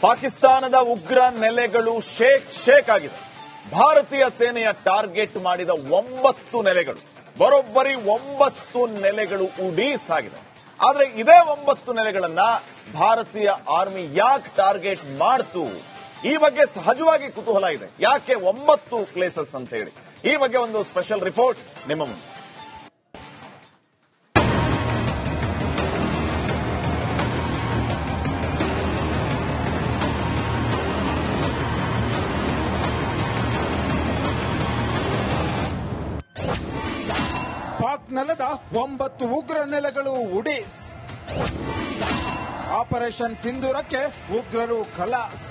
ಪಾಕಿಸ್ತಾನದ ಉಗ್ರ ನೆಲೆಗಳು ಶೇಕ್ ಶೇಕ್ ಆಗಿದೆ. ಭಾರತೀಯ ಸೇನೆಯ ಟಾರ್ಗೆಟ್ ಮಾಡಿದ ಒಂಬತ್ತು ನೆಲೆಗಳು. ಬರೋಬ್ಬರಿ ಒಂಬತ್ತು ನೆಲೆಗಳು ಉಡೀಸ್ ಸಾಗಿದೆ ಆದರೆ ಇದೇ ಒಂಬತ್ತು ನೆಲೆಗಳನ್ನ ಭಾರತೀಯ ಆರ್ಮಿ ಯಾಕೆ ಟಾರ್ಗೆಟ್ ಮಾಡ್ತು? ಈ ಬಗ್ಗೆ ಸಹಜವಾಗಿ ಕುತೂಹಲ ಇದೆ. ಯಾಕೆ ಒಂಬತ್ತು ಪ್ಲೇಸಸ್ ಅಂತ ಹೇಳಿ. ಈ ಬಗ್ಗೆ ಒಂದು ಸ್ಪೆಷಲ್ ರಿಪೋರ್ಟ್ ನಿಮ್ಮ ಮುಂದೆ. ನೆಲದ ಒಂಬತ್ತು ಉಗ್ರ ನೆಲೆಗಳು ಉಡಿ. ಆಪರೇಷನ್ ಸಿಂಧೂರಕ್ಕೆ ಉಗ್ರರು ಖಲಾಸ್.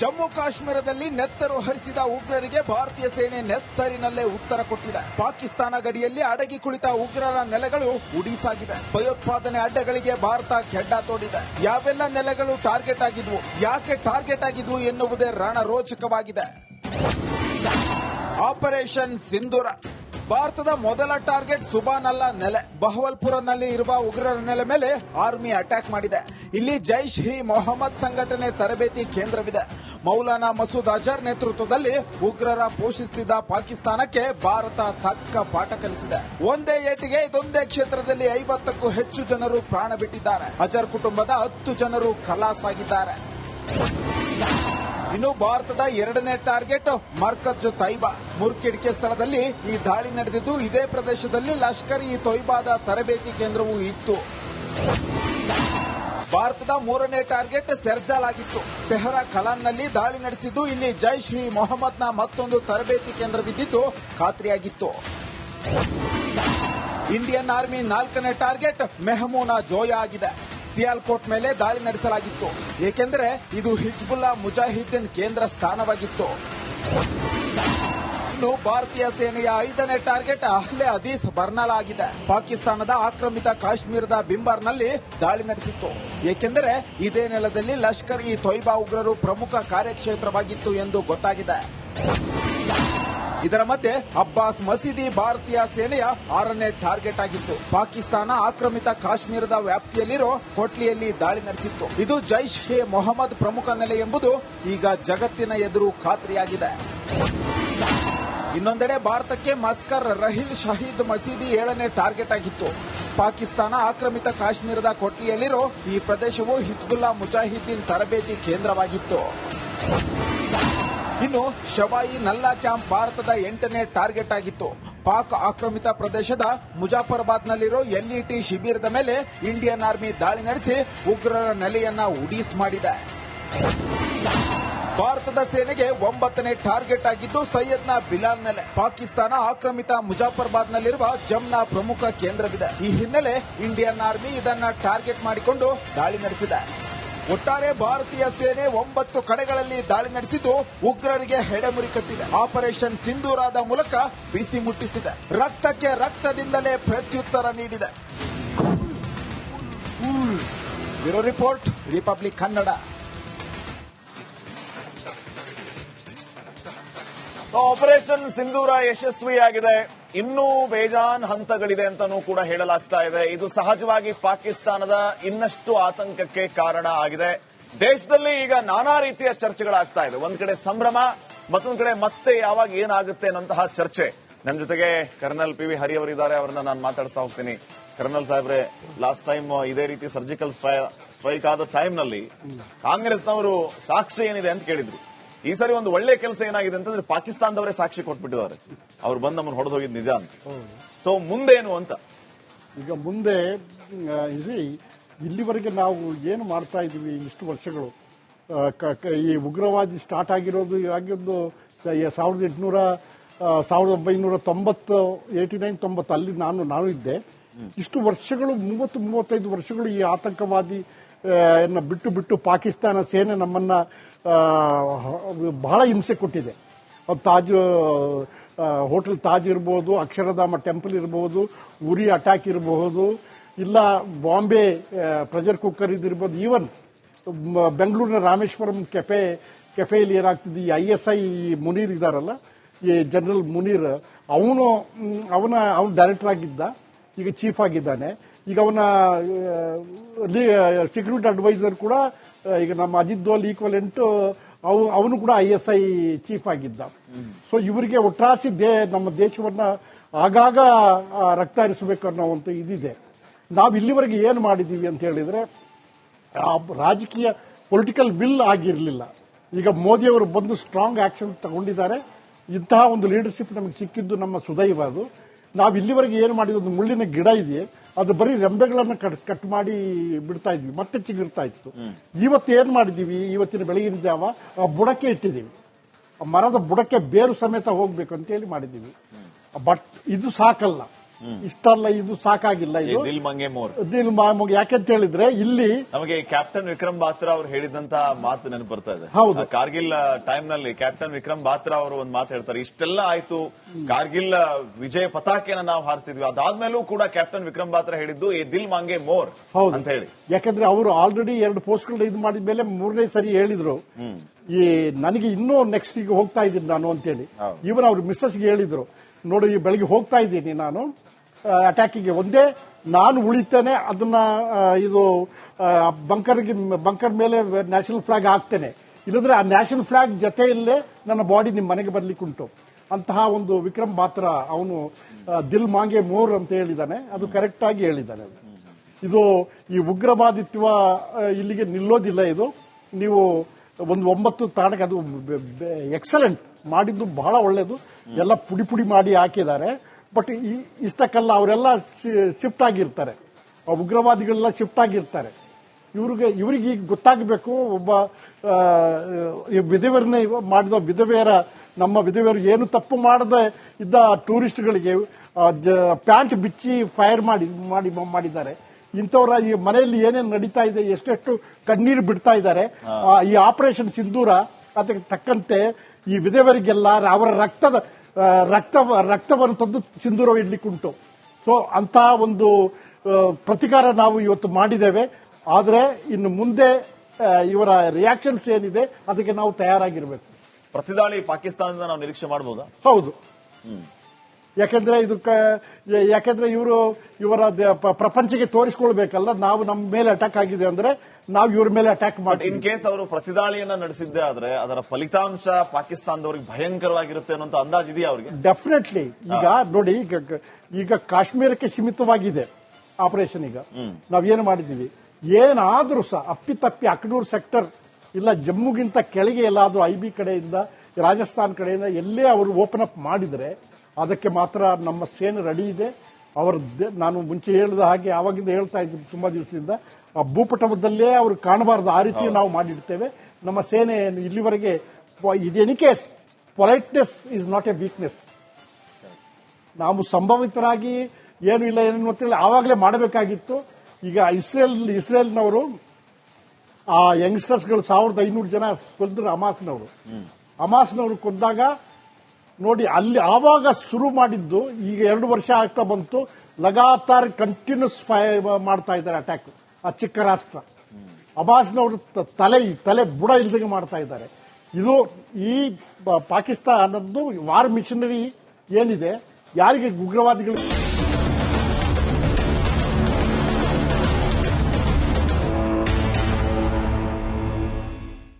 ಜಮ್ಮು ಕಾಶ್ಮೀರದಲ್ಲಿ ನೆತ್ತರು ಹರಿಸಿದ ಉಗ್ರರಿಗೆ ಭಾರತೀಯ ಸೇನೆ ನೆತ್ತರಿನಲ್ಲೇ ಉತ್ತರ ಕೊಟ್ಟಿದೆ. ಪಾಕಿಸ್ತಾನ ಗಡಿಯಲ್ಲಿ ಅಡಗಿ ಕುಳಿತ ಉಗ್ರರ ನೆಲೆಗಳು ಉಡಿಸಾಗಿವೆ ಭಯೋತ್ಪಾದನೆ ಅಡ್ಡಗಳಿಗೆ ಭಾರತ ಖೆಡ್ಡ ತೋಡಿದೆ. ಯಾವೆಲ್ಲ ನೆಲೆಗಳು ಟಾರ್ಗೆಟ್ ಆಗಿದ್ವು, ಯಾಕೆ ಟಾರ್ಗೆಟ್ ಆಗಿದ್ವು ಎನ್ನುವುದೇ ರಣರೋಚಕವಾಗಿದೆ. ಆಪರೇಷನ್ ಸಿಂಧೂರ ಭಾರತದ ಮೊದಲ ಟಾರ್ಗೆಟ್ ಸುಬಾನಲ್ಲ ನೆಲೆ. ಬಹವಲ್ಪುರನಲ್ಲಿ ಇರುವ ಉಗ್ರರ ನೆಲೆ ಮೇಲೆ ಆರ್ಮಿ ಅಟ್ಯಾಕ್ ಮಾಡಿದೆ. ಇಲ್ಲಿ ಜೈಷ್ ಹಿ ಮೊಹಮ್ಮದ್ ಸಂಘಟನೆ ತರಬೇತಿ ಕೇಂದ್ರವಿದೆ. ಮೌಲಾನಾ ಮಸೂದ್ ಅಜರ್ ನೇತೃತ್ವದಲ್ಲಿ ಉಗ್ರರ ಪೋಷಿಸುತ್ತಿದ್ದ ಪಾಕಿಸ್ತಾನಕ್ಕೆ ಭಾರತ ತಕ್ಕ ಪಾಠ ಕಲಿಸಿದೆ. ಒಂದೇ ಏಟಿಗೆ ಇದೊಂದೇ ಕ್ಷೇತ್ರದಲ್ಲಿ ಐವತ್ತಕ್ಕೂ ಹೆಚ್ಚು ಜನರು ಪ್ರಾಣ ಬಿಟ್ಟಿದ್ದಾರೆ. ಅಜರ್ ಕುಟುಂಬದ ಹತ್ತು ಜನರು ಖಲಾಸ್ ಆಗಿದ್ದಾರೆ ಇನ್ನು ಭಾರತದ ಎರಡನೇ ಟಾರ್ಗೆಟ್ ಮರ್ಕಜ್ ತೈಬಾ ಮುರ್ಕಿಡಿಕೆ ಸ್ಥಳದಲ್ಲಿ ಈ ದಾಳಿ ನಡೆದಿದ್ದು, ಇದೇ ಪ್ರದೇಶದಲ್ಲಿ ಲಷ್ಕರ್ ಈ ತೊಯ್ಬಾದ ತರಬೇತಿ ಕೇಂದ್ರವೂ ಇತ್ತು. ಭಾರತದ ಮೂರನೇ ಟಾರ್ಗೆಟ್ ಸೆರ್ಜಾಲ್ ಆಗಿತ್ತು. ತೆಹರಾ ಕಲಾನ್ನಲ್ಲಿ ದಾಳಿ ನಡೆಸಿದ್ದು, ಇಲ್ಲಿ ಜೈಷ್ ಇ ಮೊಹಮ್ಮದ್ನ ಮತ್ತೊಂದು ತರಬೇತಿ ಕೇಂದ್ರವಿದ್ದಿದ್ದು ಖಾತ್ರಿಯಾಗಿತ್ತು. ಇಂಡಿಯನ್ ಆರ್ಮಿ ನಾಲ್ಕನೇ ಟಾರ್ಗೆಟ್ ಮೆಹಮೂನಾ ಜೋಯಾ ಆಗಿದೆ. ಸಿಯಾಲ್ಕೋಟ್ ಮೇಲೆ ದಾಳಿ ನಡೆಸಲಾಗಿತ್ತು. ಏಕೆಂದರೆ ಇದು ಹಿಜ್ಬುಲ್ಲಾ ಮುಜಾಹಿದ್ದೀನ್ ಕೇಂದ್ರ ಸ್ಥಾನವಾಗಿತ್ತು. ಇನ್ನು ಭಾರತೀಯ ಸೇನೆಯ ಐದನೇ ಟಾರ್ಗೆಟ್ ಅಹ್ಲೆ ಅದೀಸ್ ಬರ್ನಾಲ್ ಆಗಿದೆ. ಪಾಕಿಸ್ತಾನದ ಆಕ್ರಮಿತ ಕಾಶ್ಮೀರದ ಬಿಂಬಾರ್ನಲ್ಲಿ ದಾಳಿ ನಡೆಸಿತ್ತು. ಏಕೆಂದರೆ ಇದೇ ನೆಲದಲ್ಲಿ ಲಷ್ಕರ್ ಇ ತೊಯ್ಬಾ ಉಗ್ರರು ಪ್ರಮುಖ ಕಾರ್ಯಕ್ಷೇತ್ರವಾಗಿತ್ತು ಎಂದು ಗೊತ್ತಾಗಿದೆ. ಇದರ ಮಧ್ಯೆ ಅಬ್ಬಾಸ್ ಮಸೀದಿ ಭಾರತೀಯ ಸೇನೆಯ ಆರನೇ ಟಾರ್ಗೆಟ್ ಆಗಿತ್ತು. ಪಾಕಿಸ್ತಾನ ಆಕ್ರಮಿತ ಕಾಶ್ಮೀರದ ವ್ಯಾಪ್ತಿಯಲ್ಲಿರೋ ಕೊಟ್ಲಿಯಲ್ಲಿ ದಾಳಿ ನಡೆಸಿತ್ತು. ಇದು ಜೈಷ್ ಎ ಮೊಹಮ್ಮದ್ ಪ್ರಮುಖ ನೆಲೆ ಎಂಬುದು ಈಗ ಜಗತ್ತಿನ ಎದುರು ಖಾತ್ರಿಯಾಗಿದೆ. ಇನ್ನೊಂದೆಡೆ ಭಾರತಕ್ಕೆ ಮಸ್ಕರ್ ರಹಿಲ್ ಶಹೀದ್ ಮಸೀದಿ ಏಳನೇ ಟಾರ್ಗೆಟ್ ಆಗಿತ್ತು. ಪಾಕಿಸ್ತಾನ ಆಕ್ರಮಿತ ಕಾಶ್ಮೀರದ ಕೊಟ್ಲಿಯಲ್ಲಿರೋ ಈ ಪ್ರದೇಶವು ಹಿಜ್ಬುಲ್ಲಾ ಮುಜಾಹಿದ್ದೀನ್ ತರಬೇತಿ ಕೇಂದ್ರವಾಗಿತ್ತು. ಇನ್ನು ಶವಾಯಿ ನಲ್ಲಾ ಕ್ಯಾಂಪ್ ಭಾರತದ ಎಂಟನೇ ಟಾರ್ಗೆಟ್ ಆಗಿತ್ತು. ಪಾಕ್ ಆಕ್ರಮಿತ ಪ್ರದೇಶದ ಮುಜಾಫರ್ಬಾದ್ನಲ್ಲಿರೋ ಎಲ್ಇಟಿ ಶಿಬಿರದ ಮೇಲೆ ಇಂಡಿಯನ್ ಆರ್ಮಿ ದಾಳಿ ನಡೆಸಿ ಉಗ್ರರ ನೆಲೆಯನ್ನ ಉಡೀಸ್ ಮಾಡಿದೆ. ಭಾರತದ ಸೇನೆಗೆ ಒಂಬತ್ತನೇ ಟಾರ್ಗೆಟ್ ಆಗಿದ್ದು ಸೈಯದ್ನ ಬಿಲಾಲ್ ನೆಲೆ. ಪಾಕಿಸ್ತಾನ ಆಕ್ರಮಿತ ಮುಜಾಫರ್ಬಾದ್ನಲ್ಲಿರುವ ಜಮ್ನ ಪ್ರಮುಖ ಕೇಂದ್ರವಿದೆ. ಈ ಹಿನ್ನೆಲೆ ಇಂಡಿಯನ್ ಆರ್ಮಿ ಇದನ್ನ ಟಾರ್ಗೆಟ್ ಮಾಡಿಕೊಂಡು ದಾಳಿ ನಡೆಸಿದೆ. ಒಟ್ಟಾರೆ ಭಾರತೀಯ ಸೇನೆ ಒಂಬತ್ತು ಕಡೆಗಳಲ್ಲಿ ದಾಳಿ ನಡೆಸಿದ್ದು ಉಗ್ರರಿಗೆ ಹೆಡೆಮುರಿ ಕಟ್ಟಿದೆ. ಆಪರೇಷನ್ ಸಿಂಧೂರಾದ ಮೂಲಕ ಬಿಸಿ ಮುಟ್ಟಿಸಿದೆ. ರಕ್ತಕ್ಕೆ ರಕ್ತದಿಂದಲೇ ಪ್ರತ್ಯುತ್ತರ ನೀಡಿದೆ. Bureau report, Republic Kannada. Operation Sindoor ಯಶಸ್ವಿಯಾಗಿದೆ. ಇನ್ನೂ ಬೇಜಾನ್ ಹಂತಗಳಿದೆ ಅಂತಾನೂ ಕೂಡ ಹೇಳಲಾಗ್ತಾ ಇದೆ. ಇದು ಸಹಜವಾಗಿ ಪಾಕಿಸ್ತಾನದ ಇನ್ನಷ್ಟು ಆತಂಕಕ್ಕೆ ಕಾರಣ ಆಗಿದೆ. ದೇಶದಲ್ಲಿ ಈಗ ನಾನಾ ರೀತಿಯ ಚರ್ಚೆಗಳಾಗ್ತಾ ಇದೆ. ಒಂದ್ ಕಡೆ ಸಂಭ್ರಮ, ಮತ್ತೊಂದ್ ಕಡೆ ಮತ್ತೆ ಯಾವಾಗ ಏನಾಗುತ್ತೆ ಅನ್ನೋಂತಹ ಚರ್ಚೆ. ನನ್ನ ಜೊತೆಗೆ ಕರ್ನಲ್ ಪಿ ವಿ ಹರಿ ಅವರಿದ್ದಾರೆ, ಅವರನ್ನ ನಾನು ಮಾತಾಡ್ತಾ ಹೋಗ್ತೀನಿ. ಕರ್ನಲ್ ಸಾಹೇಬ್ರೆ ಲಾಸ್ಟ್ ಟೈಮ್ ಇದೇ ರೀತಿ ಸರ್ಜಿಕಲ್ ಸ್ಟ್ರೈಕ್ ಆದ ಟೈಮ್ನಲ್ಲಿ ಕಾಂಗ್ರೆಸ್ನವರು ಸಾಕ್ಷಿ ಏನಿದೆ ಅಂತ ಕೇಳಿದ್ರು. ಈ ಸರಿ ಒಂದು ಒಳ್ಳೆ ಕೆಲಸ ಏನಾಗಿದೆ ಅಂತಂದ್ರೆ ಪಾಕಿಸ್ತಾನದವರೇ ಸಾಕ್ಷಿ ಕೊಟ್ಬಿಟ್ಟಿದ್ದಾರೆ. ಅವ್ರು ಬಂದು ನಮ್ಮನ್ನು ಹೊಡೆದು ಹೋಗಿದ್ ನಿಜ ಅಂತ. ಸೊ ಮುಂದೇನು ಅಂತ. ಈಗ ಮುಂದೆ ಇಲ್ಲಿವರೆಗೆ ನಾವು ಏನು ಮಾಡ್ತಾ ಇದೀವಿ ಇಷ್ಟು ವರ್ಷಗಳು? ಈ ಉಗ್ರವಾದಿ ಸ್ಟಾರ್ಟ್ ಆಗಿರೋದು ಆಗಿದ್ದು ಸಾವಿರದ ಎಂಟುನೂರ ಸಾವಿರದ ಒಂಬೈನೂರ ತೊಂಬತ್ತು ಏಟಿ ನೈನ್ ತೊಂಬತ್ತು ಅಲ್ಲಿ ನಾನು ನಾನು ಇದ್ದೆ. ಇಷ್ಟು ವರ್ಷಗಳು ಮೂವತ್ತು ಮೂವತ್ತೈದು ವರ್ಷಗಳು ಈ ಆತಂಕವಾದಿ ಬಿಟ್ಟು ಬಿಟ್ಟು ಪಾಕಿಸ್ತಾನ ಸೇನೆ ನಮ್ಮನ್ನ ಬಹಳ ಹಿಂಸೆ ಕೊಟ್ಟಿದೆ. ತಾಜ್ ಹೋಟೆಲ್ ತಾಜ್ ಇರಬಹುದು ಅಕ್ಷರಧಾಮ ಟೆಂಪಲ್ ಇರಬಹುದು ಉರಿ ಅಟ್ಯಾಕ್ ಇರಬಹುದು ಇಲ್ಲ ಬಾಂಬೆ ಪ್ರೆಷರ್ ಕುಕ್ಕರ್ ಇದಿರ್ಬೋದು ಈವನ್ ಬೆಂಗಳೂರಿನ ರಾಮೇಶ್ವರಂ ಕೆಫೆ, ಕೆಫೆಯಲ್ಲಿ ಏನಾಗ್ತಿದೆ, ಈ ಐ ಎಸ್ ಐ ಮುನೀರ್ ಇದಾರಲ್ಲ, ಈ ಜನರಲ್ ಮುನೀರ್, ಅವನು ಅವನ, ಅವನು ಡೈರೆಕ್ಟರ್ ಆಗಿದ್ದ, ಈಗ ಚೀಫ್ ಆಗಿದ್ದಾನೆ. ಈಗ ಅವನ ಸೆಕ್ಯೂರಿಟಿ ಅಡ್ವೈಸರ್ ಕೂಡ ಈಗ ನಮ್ಮ ಅಜಿತ್ ದೋಲ್ ಈಕ್ವಲೆಂಟ್ ಅವನು ಕೂಡ ಐ ಎಸ್ ಐ ಚೀಫ್ ಆಗಿದ್ದ. ಸೊ ಇವರಿಗೆ ಒಟ್ರಾಸಿ ದೇ ನಮ್ಮ ದೇಶವನ್ನ ಆಗಾಗ ರಕ್ತ ಹರಿಸಬೇಕು ಅನ್ನೋ ಒಂದು ಇದಿದೆ. ನಾವು ಇಲ್ಲಿವರೆಗೆ ಏನು ಮಾಡಿದೀವಿ ಅಂತ ಹೇಳಿದ್ರೆ ರಾಜಕೀಯ ಪೊಲಿಟಿಕಲ್ ವಿಲ್ ಆಗಿರಲಿಲ್ಲ. ಈಗ ಮೋದಿಯವರು ಬಂದು ಸ್ಟ್ರಾಂಗ್ ಆಕ್ಷನ್ ತಗೊಂಡಿದ್ದಾರೆ. ಇಂತಹ ಒಂದು ಲೀಡರ್ಶಿಪ್ ನಮಗೆ ಸಿಕ್ಕಿದ್ದು ನಮ್ಮ ಸುದೈವ ಅದು. ನಾವು ಇಲ್ಲಿವರೆಗೆ ಏನು ಮಾಡಿದ ಒಂದು ಮುಳ್ಳಿನ ಗಿಡ ಇದೆ ಅದು ಬರೀ ರೆಂಬೆಗಳನ್ನ ಕಟ್ ಕಟ್ ಮಾಡಿ ಬಿಡ್ತಾ ಇದ್ವಿ. ಮತ್ತೆ ಚಿಗಿರ್ತಾ ಇತ್ತು. ಇವತ್ತು ಏನ್ ಮಾಡಿದೀವಿ? ಇವತ್ತಿನ ಬೆಳಗಿನ ಜಾವ ಆ ಬುಡಕ್ಕೆ ಇಟ್ಟಿದ್ದೀವಿ ಆ ಮರದ ಬುಡಕ್ಕೆ ಬೇರು ಸಮೇತ ಹೋಗ್ಬೇಕು ಅಂತ ಹೇಳಿ ಮಾಡಿದ್ದೀವಿ ಬಟ್ ಇದು ಸಾಕಲ್ಲ. ಇಷ್ಟಲ್ಲ ಇದು ಸಾಕಾಗಿಲ್ಲ ಇದು. ದಿಲ್ ಮಂಗೆ ಮೋರ್. ದಿಲ್ ಮಂಗೆ ಯಾಕೆಂತ ಹೇಳಿದ್ರೆ ಇಲ್ಲಿ ನಮಗೆ ಕ್ಯಾಪ್ಟನ್ ವಿಕ್ರಮ್ ಬಾತ್ರಾ ಅವರು ಹೇಳಿದಂತ ಮಾತು ನೆನಪು ಬರ್ತಾ ಇದೆ. ಹೌದು. ಕಾರ್ಗಿಲ್ ಟೈಮ್ನಲ್ಲಿ ಕ್ಯಾಪ್ಟನ್ ವಿಕ್ರಮ್ ಬಾತ್ರಾ ಅವರು ಒಂದು ಮಾತು ಹೇಳ್ತಾರೆ. ಇಷ್ಟೆಲ್ಲ ಆಯ್ತು ಕಾರ್ಗಿಲ್ ವಿಜಯ ಪತಾಕೆಯನ್ನ ನಾವು ಹಾರಿಸಿದ್ವಿ. ಅದಾದ್ಮೇಲೂ ಕೂಡ ಕ್ಯಾಪ್ಟನ್ ವಿಕ್ರಮ್ ಬಾತ್ರಾ ಹೇಳಿದ್ದು ಈ ದಿಲ್ ಮಂಗೆ ಮೋರ್ ಹೌದು. ಅಂತ ಹೇಳಿ. ಯಾಕಂದ್ರೆ ಅವರು ಆಲ್ರೆಡಿ ಎರಡು ಪೋಸ್ಟ್ಗಳು ಇದು ಮಾಡಿದ ಮೇಲೆ ಮೂರನೇ ಸರಿ ಹೇಳಿದ್ರು. ಈ ನನಗೆ ಇನ್ನೂ ನೆಕ್ಸ್ಟ್ ಈಗ ಹೋಗ್ತಾ ಇದ್ದೀನಿ ನಾನು ಅಂತೇಳಿ. ಇವನ್ ಅವ್ರ ಮಿಸ್ಸಸ್ಗೆ ಹೇಳಿದ್ರು ನೋಡಿ ಈ ಬೆಳಿಗ್ಗೆ ಹೋಗ್ತಾ ಇದ್ದೀನಿ ನಾನು ಅಟ್ಯಾಕಿಗೆ ಒಂದೇ ನಾನು ಉಳಿತೇನೆ ಅದನ್ನ ಇದು ಬಂಕರ್ಗೆ ಬಂಕರ್ ಮೇಲೆ ನ್ಯಾಷನಲ್ ಫ್ಲಾಗ್ ಹಾಕ್ತೇನೆ. ಇಲ್ಲದ್ರೆ ಆ ನ್ಯಾಷನಲ್ ಫ್ಲಾಗ್ ಜೊತೆಯಲ್ಲೇ ನನ್ನ ಬಾಡಿ ನಿಮ್ಮ ಮನೆಗೆ ಬರ್ಲಿಕ್ಕೆ ಉಂಟು. ಅಂತಹ ಒಂದು ವಿಕ್ರಮ್ ಬಾತ್ರ ಅವನು ದಿಲ್ ಮಾಂಗೆ ಮೋರ್ ಅಂತ ಹೇಳಿದಾನೆ. ಅದು ಕರೆಕ್ಟ್ ಆಗಿ ಹೇಳಿದ್ದಾನೆ ಇದು ಈ ಉಗ್ರವಾದಿತ್ವ ಇಲ್ಲಿಗೆ ನಿಲ್ಲೋದಿಲ್ಲ ಇದು. ನೀವು ಒಂದು ಒಂಬತ್ತು ತಾಣಕ್ಕೆ ಅದು ಎಕ್ಸಲೆಂಟ್ ಮಾಡಿದ್ದು ಬಹಳ ಒಳ್ಳೇದು. ಎಲ್ಲ ಪುಡಿ ಪುಡಿ ಮಾಡಿ ಹಾಕಿದ್ದಾರೆ. ಬಟ್ ಈ, ಇಷ್ಟಕ್ಕೆಲ್ಲ ಅವರೆಲ್ಲ ಶಿಫ್ಟ್ ಆಗಿರ್ತಾರೆ. ಉಗ್ರವಾದಿಗಳೆಲ್ಲ ಶಿಫ್ಟ್ ಆಗಿರ್ತಾರೆ. ಇವ್ರಿಗೆ, ಇವರಿಗೆ ಈಗ ಗೊತ್ತಾಗಬೇಕು, ಒಬ್ಬ ವಿಧವೆಯರನ್ನ ಮಾಡಿದ ವಿಧವೆಯರ, ನಮ್ಮ ವಿಧವೆಯರು ಏನು ತಪ್ಪು ಮಾಡದೆ ಇದ್ದ ಟೂರಿಸ್ಟ್ಗಳಿಗೆ ಪ್ಯಾಂಟ್ ಬಿಚ್ಚಿ ಫೈರ್ ಮಾಡಿ ಮಾಡಿ, ಮಾಡಿದ್ದಾರೆ. ಇಂಥವರ ಈ ಮನೆಯಲ್ಲಿ ಏನೇನು ನಡೀತಾ ಇದೆ ಎಷ್ಟೆಷ್ಟು ಕಣ್ಣೀರು ಬಿಡ್ತಾ ಇದ್ದಾರೆ ಈ ಆಪರೇಷನ್ ಸಿಂಧೂರ ಅದಕ್ಕೆ ತಕ್ಕಂತೆ ಈ ವಿಧವರಿಗೆಲ್ಲ ಅವರ ರಕ್ತದ ರಕ್ತ ರಕ್ತವನ್ನು ತಂದು ಸಿಂಧೂರ ಇಡ್ಲಿಕ್ಕುಂಟು ಸೊ ಅಂತ ಒಂದು ಪ್ರತಿಕಾರ ನಾವು ಇವತ್ತು ಮಾಡಿದ್ದೇವೆ. ಆದರೆ ಇನ್ನು ಮುಂದೆ ಇವರ ರಿಯಾಕ್ಷನ್ಸ್ ಏನಿದೆ ಅದಕ್ಕೆ ನಾವು ತಯಾರಾಗಿರಬೇಕು. ಪ್ರತಿದಾಳಿ ಪಾಕಿಸ್ತಾನದಿಂದ ನಾವು ನಿರೀಕ್ಷೆ ಮಾಡಬಹುದಾ ಹೌದು. ಯಾಕಂದ್ರೆ ಇದು ಯಾಕಂದ್ರೆ ಇವರು ಇವರ ಪ್ರಪಂಚಕ್ಕೆ ತೋರಿಸ್ಕೊಳ್ಬೇಕಲ್ಲ ನಾವು ನಮ್ಮ ಮೇಲೆ ಅಟ್ಯಾಕ್ ಆಗಿದೆ ಅಂದ್ರೆ ನಾವು ಇವ್ರ ಮೇಲೆ ಅಟ್ಯಾಕ್ ಮಾಡಿ ಇನ್ ಕೇಸ್ ಅವರು ಪ್ರತಿದಾಳಿಯನ್ನ ನಡೆಸಿದ್ದೇ ಆದ್ರೆ ಅದರ ಫಲಿತಾಂಶ ಪಾಕಿಸ್ತಾನದವರಿಗೆ ಭಯಂಕರವಾಗಿರುತ್ತೆ ಅನ್ನೋ ಅಂದಾಜು ಇದೆಯಾ ಅವರಿಗೆ? ಡೆಫಿನೆಟ್ಲಿ ಈಗ ನೋಡಿ ಈಗ ಈಗ ಕಾಶ್ಮೀರಕ್ಕೆ ಸೀಮಿತವಾಗಿದೆ ಆಪರೇಷನ್ ಈಗ. ನಾವೇನು ಮಾಡಿದೀವಿ ಏನಾದ್ರೂ ಸಹ ಅಪ್ಪಿತಪ್ಪಿ ಅಕ್ನೂರ್ ಸೆಕ್ಟರ್ ಇಲ್ಲ ಜಮ್ಮುಗಿಂತ ಕೆಳಗೆ ಎಲ್ಲಾದ್ರೂ ಐ ಬಿ ಕಡೆಯಿಂದ ರಾಜಸ್ಥಾನ್ ಕಡೆಯಿಂದ ಎಲ್ಲೇ ಅವರು ಓಪನ್ ಅಪ್ ಮಾಡಿದ್ರೆ ಅದಕ್ಕೆ ಮಾತ್ರ ನಮ್ಮ ಸೇನೆ ರೆಡಿ ಇದೆ. ಅವರ ನಾನು ಮುಂಚೆ ಹೇಳಿದ ಹಾಗೆ ಆವಾಗಿಂದ ಹೇಳ್ತಾ ಇದ್ದೀನಿ ತುಂಬಾ ದಿವಸದಿಂದ. ಆ ಭೂಪಟದಲ್ಲೇ ಅವರು ಕಾಣಬಾರದು. ಆ ರೀತಿ ನಾವು ಮಾಡಿಡ್ತೇವೆ. ನಮ್ಮ ಸೇನೆ ಇಲ್ಲಿವರೆಗೆ ಇದೇನಿ case politeness is not a weakness ನಾವು ಸಂಭವಿತರಾಗಿ ಏನು ಇಲ್ಲ ಏನು ಗೊತ್ತಿಲ್ಲ. ಆವಾಗಲೇ ಮಾಡಬೇಕಾಗಿತ್ತು. ಈಗ ಇಸ್ರೇಲ್ ಇಸ್ರೇಲ್ನವರು ಆ ಯಂಗ್ಸ್ಟರ್ಸ್ಗಳು ಸಾವಿರದ ಐನೂರು ಜನ ಕೊಂದ್ರು ಅಮಾಸ್ನವರು. ಅಮಾಸ್ನವರು ಕೊಂದಾಗ ನೋಡಿ, ಅಲ್ಲಿ ಆವಾಗ ಶುರು ಮಾಡಿದ್ದು, ಈಗ ಎರಡು ವರ್ಷ ಆಗ್ತಾ ಬಂತು, ಲಗಾತಾರ್ ಕಂಟಿನ್ಯೂಸ್ ಮಾಡ್ತಾ ಇದ್ದಾರೆ ಅಟ್ಯಾಕ್ ಆ ಚಿಕ್ಕ ರಾಷ್ಟ್ರ. ಅಬಾಸ್ನವರು ತಲೆ ತಲೆ ಬುಡ ಇಲ್ದಂಗೆ ಮಾಡ್ತಾ ಇದ್ದಾರೆ. ಇದು ಈ ಪಾಕಿಸ್ತಾನದ್ದು ವಾರ್ ಮಿಷನರಿ ಏನಿದೆ, ಯಾರಿಗೆ ಉಗ್ರವಾದಿಗಳು